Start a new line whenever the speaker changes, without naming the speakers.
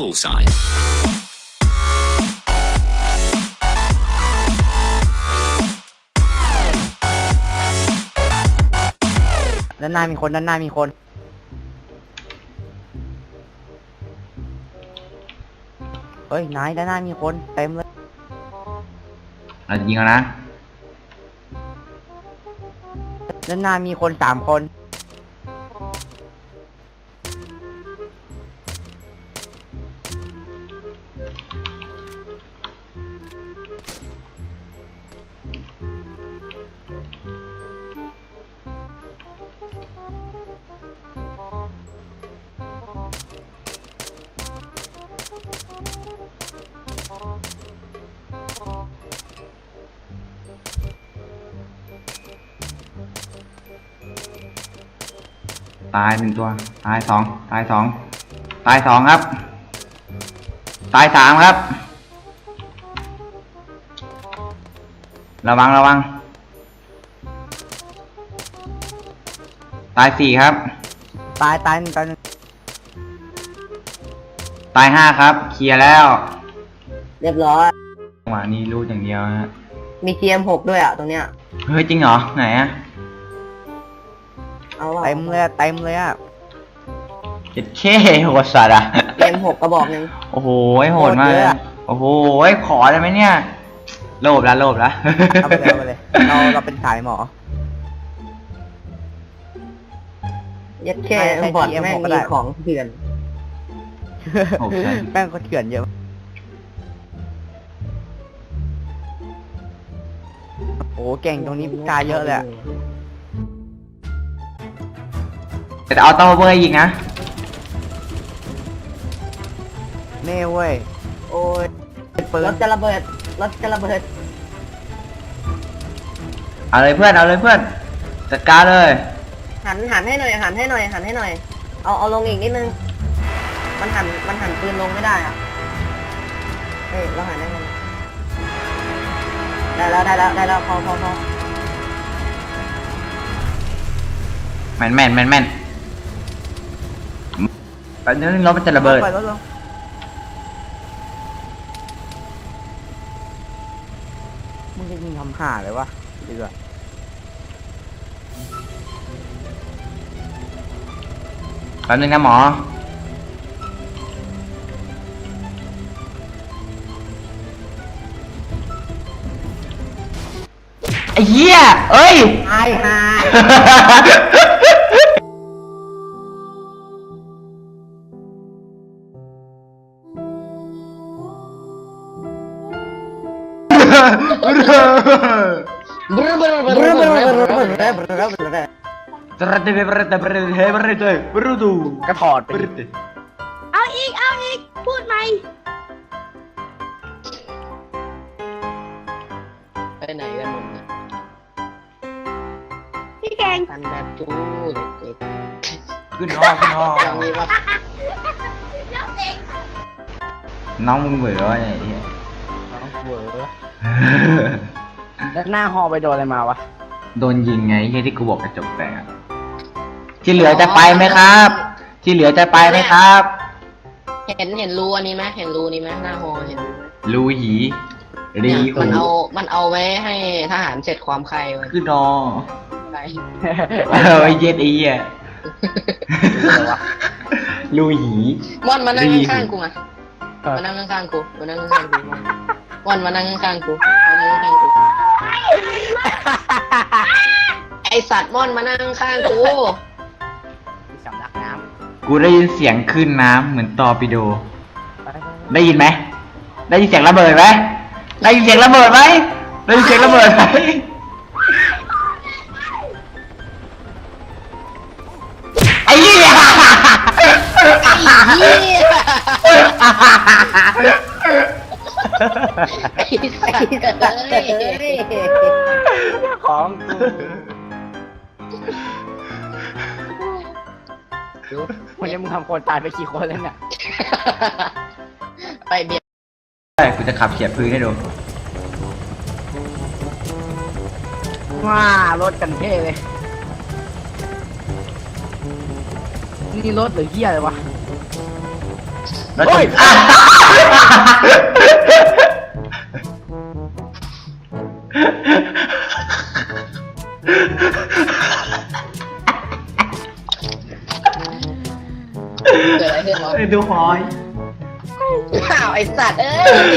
bullseye.
ด้านหน้ามีคนด้านหน้ามีคนเฮ้ย นายด้านหน้ามีคนเต็มเลย
เราจะยิงแล้วนะ
ด้านหน้ามีคนสามคน
ตายหนึ่งตัว ตายสองตายสองตายสองครับ ตายสามครับ ระวังระวัง ตายสี่ครับ
ตายตายหนึ่งตายหนึ่ง
ตายห้าครับ เคลียร์แล้ว
เรียบร้อย
จังหวะนี้รู้อย่างเดียวนะฮะ
มี GM6 ด้วยอะตรงเนี้ย
เฮ้ยจริงเหรอ ไหนอะ
เอาว่า
เต็มเลยอะเต็มเลยอะ
เจ็ดเคโหดสัตว์อะ
GM6 กระบอกหนึ่ง
โอ้โหโหดมากเลยโอ้โหขอได้ไหมเนี่ยโลภละโลภละ
เอาไปเลยเอาไปเลยเราเราเป็นสายหมอ
ยัดแค่
ใช่
บอด
GM6
แม่ง
ก็ได้
มีของเถื่อน
โอ้โห
แป้งก็เถื่อนเยอะโอ้โหเก่งตรงนี้กายเยอะเลยอะ
แต่เอาเต้าเบอร์ยิงนะ
เน่เว้ย
โอ้ย
เป็นปื
ร
น
ถจะระเบิด รถจะระเบิด
เอาเลยเพื่อนเอาเลยเพื่อนจัดการเลย
หันหันให้หน่อย หันให้หน่อย หันให้หน่อย เอาเอาลงอีกนิดนึง มันหัน มันหันปืนลงไม่ได้อะเฮ้ยเราหันได้ไหมได้แล้วได้แล้วได้แล้วพอพอพอ
แมนแมนแมนแมนแป๊บนึงรถมันจะระเบิด
ปล่อยรถลงมึงจะยิงทำห่าเลยวะเดือด
แป๊บนึงนะหมอ ไอ้เหี้ย เอ้ย
ไอ้ห่า
บรึบรึบรึบรึบรึบ
ก็ถอดไป
บรึบ
เอาอีก เอาอีก พูดใหม่
ไปไหนกันหมดเนี่ย
พี่แกง
ทันแบบจู้เด็ก
ขึ้นห้องขึ้นห้อง
ๆยังมีว่า
น้องมึงเบื่อวะไอ้เหี้ย
เวอ แล้วหน้าฮอไปโดนอะไรมาวะ
โดนยิงไงไอ้ที่กูบอกกระจกแตกอะที่เหลือจะไปไหมครับ ที่เหลือจะไปไหมครับ
เห็นเห็นรูอันนี้ไหมเห็นรูนี้ไหมหน้าฮอเห็นรูไหม
รูหีรี
เนี่ย
หู
มันเอามันเอาไว้ให้ทหารเสร็จความใครไว้
ขึ้นนอ
ไป
เออไอ้เย็ดไอ้เหี้ยรูหี
ม่อนมานั่ง
รี
ข้างๆกูมา
เออ
มานั่งข้างๆกูมานั่งข้างๆกู ม่อนมานั่งข้างๆกูมานั่งข้างๆกู ไอสัตว์ม่อนมานั่งข้างกู
สำลักน้
กูได้ยินเสียงขึ้นน้ำเหมือนตอร์ปิโดำ
ไปไปไป
ได้ยินไหม ได้ยินเสียงระเบิดไหมได้ยินเสียงระเบิดไหมได้ยินเสียงระเบิดไหมไอ้เหี้ย
ไอสัตว์เอ้ย
ของกูวันนี้มึงทำคนตายไปกี่คนแล้วเนี่ย
ไปเบียร์
ใช่กูจะขับเขียบพื้นให้ดู
ว้ารถกันเท่เลย นี่รถหรือเฮียอะไรวะ
แล้ว
เฮ้ย
อะ ดูหอย
อ้าวไอสัตว์เอ้ย